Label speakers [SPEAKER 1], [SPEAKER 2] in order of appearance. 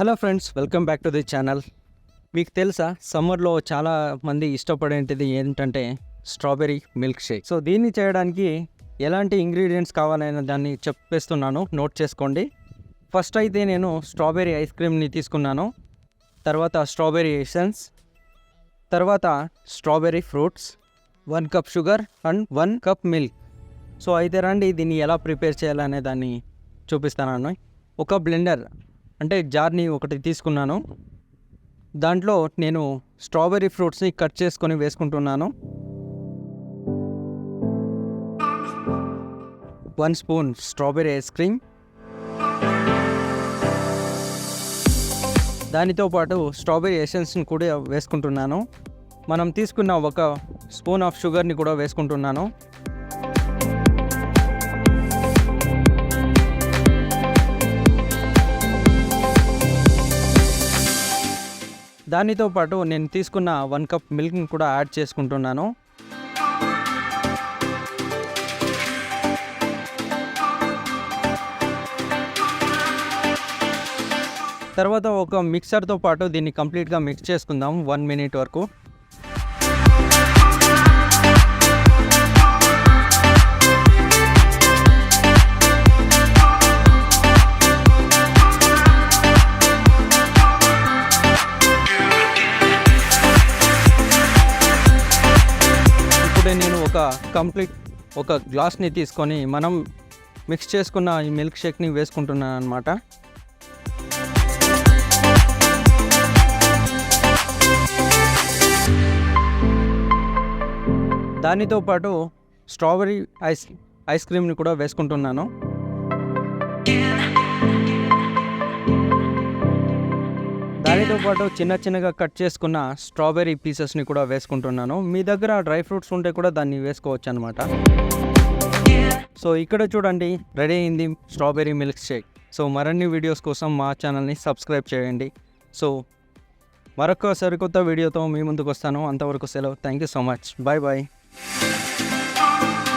[SPEAKER 1] Hello friends welcome back to the channel. మీకు తెలుసా సమ్మర్లో చాలా మంది ఇష్టపడేంటిది ఏంటంటే స్ట్రాబెరీ మిల్క్ షేక్. సో దీన్ని చేయడానికి ఎలాంటి ఇంగ్రీడియంట్స్ కావాలనే దాన్ని చెప్పేస్తున్నాను. నోట్ చేసుకోండి. ఫస్ట్ అయితే నేను స్ట్రాబెరీ ఐస్ క్రీమ్ని తీసుకున్నాను. తర్వాత స్ట్రాబెరీ ఎసెన్స్. తర్వాత strawberry fruits. One cup sugar and one cup milk. So అయితే రండి దీన్ని ఎలా ప్రిపేర్ చేయాలనే దాన్ని చూపిస్తాను. ఒక బ్లెండర్ అంటే జార్ని ఒకటి తీసుకున్నాను. దాంట్లో నేను స్ట్రాబెర్రీ ఫ్రూట్స్ని కట్ చేసుకొని వేసుకుంటున్నాను. One spoon strawberry ice cream. దానితో పాటు స్ట్రాబెర్రీ ఎసెన్స్ని కూడా వేసుకుంటున్నాను. మనం తీసుకున్న ఒక స్పూన్ ఆఫ్ షుగర్ని కూడా వేసుకుంటున్నాను. దానితో పాటు నేను తీసుకున్న వన్ కప్ మిల్క్ని కూడా యాడ్ చేసుకుంటున్నాను. తర్వాత ఒక మిక్సర్తో పాటు దీన్ని కంప్లీట్గా మిక్స్ చేసుకుందాం వన్ మినిట్ వరకు. ఇప్పుడే నేను ఒక కంప్లీట్ ఒక గ్లాస్ని తీసుకొని మనం మిక్స్ చేసుకున్న ఈ మిల్క్ షేక్ని వేసుకుంటున్నాను అనమాట దానితో పాటు స్ట్రాబెరీ ఐస్ ఐస్ క్రీమ్ని కూడా వేసుకుంటున్నాను. దానితో పాటు చిన్న చిన్నగా కట్ చేసుకున్న స్ట్రాబెరీ పీసెస్ని కూడా వేసుకుంటున్నాను. మీ దగ్గర డ్రై ఫ్రూట్స్ ఉంటే కూడా దాన్ని వేసుకోవచ్చు అనమాట సో ఇక్కడ చూడండి రెడీ అయింది స్ట్రాబెరీ మిల్క్ షేక్. సో మరిన్ని వీడియోస్ కోసం మా ఛానల్ని సబ్స్క్రైబ్ చేయండి. సో మరొక సరికొత్త వీడియోతో మీ ముందుకు వస్తాను. అంతవరకు సెలవు. Thank you so much. Bye bye